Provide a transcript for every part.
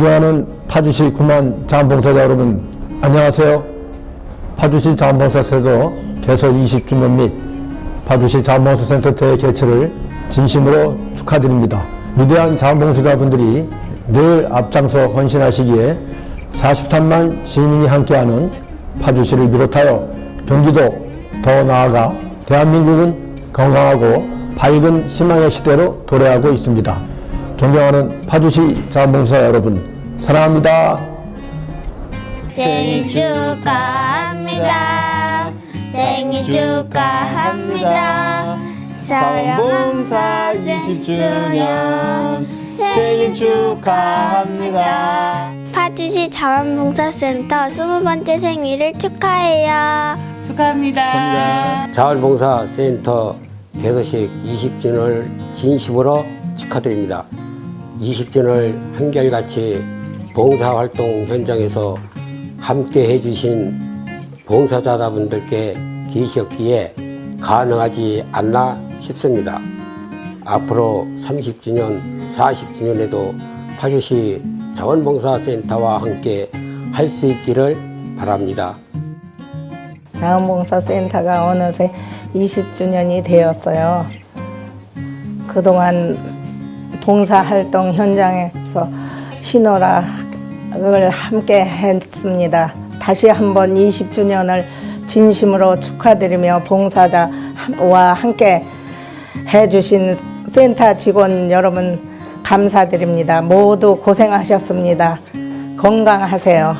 존경하는 파주시 구만 자원봉사자 여러분 안녕하세요. 파주시 자원봉사센터 개소 20주년 및 파주시 자원봉사센터 대회 개최를 진심으로 축하드립니다. 위대한 자원봉사자분들이 늘 앞장서 헌신하시기에 43만 시민이 함께하는 파주시를 비롯하여 경기도 더 나아가 대한민국은 건강하고 밝은 희망의 시대로 도래하고 있습니다. 존경하는 파주시 자원봉사 여러분 사랑합니다. 생일 축하합니다. 생일 축하합니다. 사랑봉사 20주년 생일 축하합니다. 파주시 자원봉사센터 20번째 생일을 축하해요. 축하합니다. 자원봉사센터 개소식 20주년을 진심으로 축하드립니다. 20주년을 한결같이 봉사활동 현장에서 함께 해주신 봉사자분들께 계셨기에 가능하지 않나 싶습니다. 앞으로 30주년, 40주년에도 파주시 자원봉사센터와 함께 할 수 있기를 바랍니다. 자원봉사센터가 어느새 20주년이 되었어요. 그동안 봉사활동 현장에서 신호락 을 함께 했습니다. 다시 한번 20주년을 진심으로 축하드리며 봉사자와 함께 해주신 센터 직원 여러분 감사드립니다. 모두 고생하셨습니다. 건강하세요.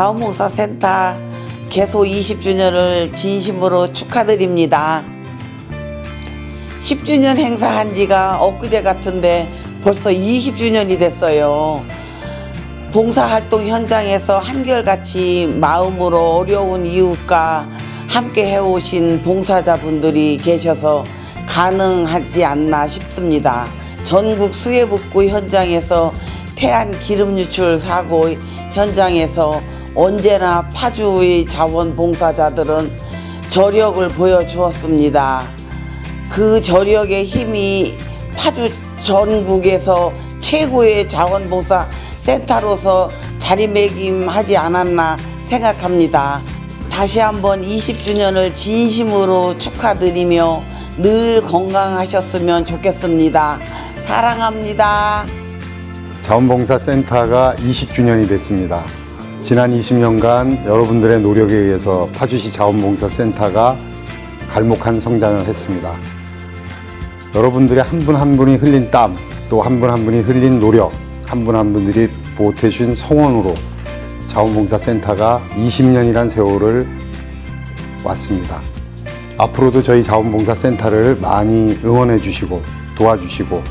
자원봉사센터 개소 20주년을 진심으로 축하드립니다. 10주년 행사한 지가 엊그제 같은데 벌써 20주년이 됐어요. 봉사활동 현장에서 한결같이 마음으로 어려운 이웃과 함께 해오신 봉사자분들이 계셔서 가능하지 않나 싶습니다. 전국 수해복구 현장에서 태안 기름 유출 사고 현장에서 언제나 파주의 자원봉사자들은 저력을 보여주었습니다. 그 저력의 힘이 파주 전국에서 최고의 자원봉사 센터로서 자리매김하지 않았나 생각합니다. 다시 한번 20주년을 진심으로 축하드리며 늘 건강하셨으면 좋겠습니다. 사랑합니다. 자원봉사센터가 20주년이 됐습니다. 지난 20년간 여러분들의 노력에 의해서 파주시 자원봉사센터가 갈목한 성장을 했습니다. 여러분들의 한 분한 분이 흘린 땀, 또 한 분한 분이 흘린 노력, 한분한 분들이 보태준 성원으로 자원봉사센터가 20년이란 세월을 왔습니다. 앞으로도 저희 자원봉사센터를 많이 응원해 주시고 도와주시고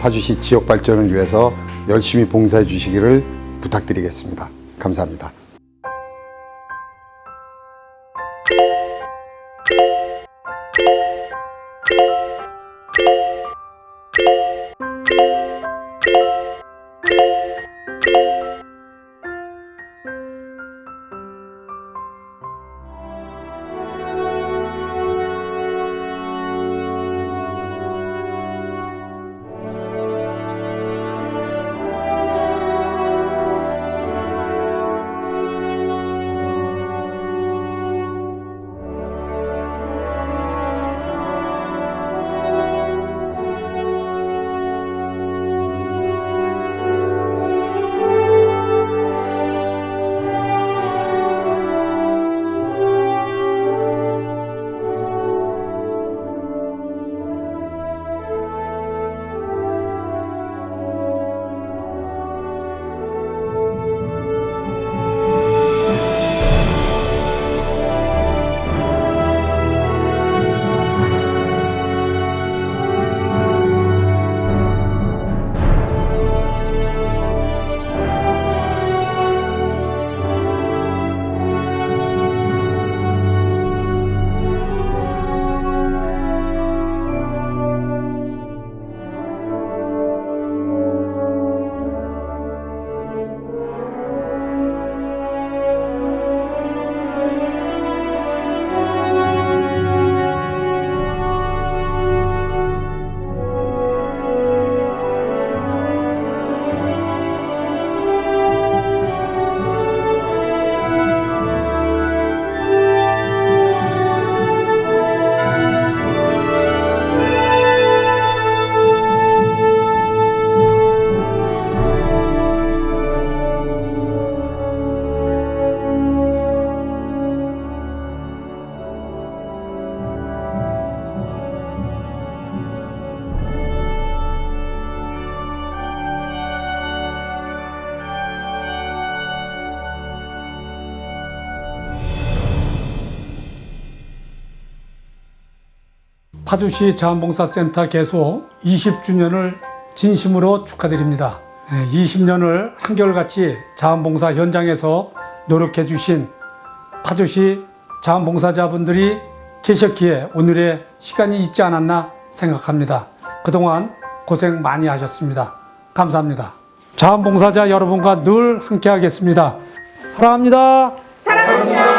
파주시 지역 발전을 위해서 열심히 봉사해 주시기를 부탁드리겠습니다. 감사합니다. 파주시 자원봉사센터 개소 20주년을 진심으로 축하드립니다. 20년을 한결같이 자원봉사 현장에서 노력해 주신 파주시 자원봉사자분들이 계셨기에 오늘의 시간이 있지 않았나 생각합니다. 그동안 고생 많이 하셨습니다. 감사합니다. 자원봉사자 여러분과 늘 함께 하겠습니다. 사랑합니다.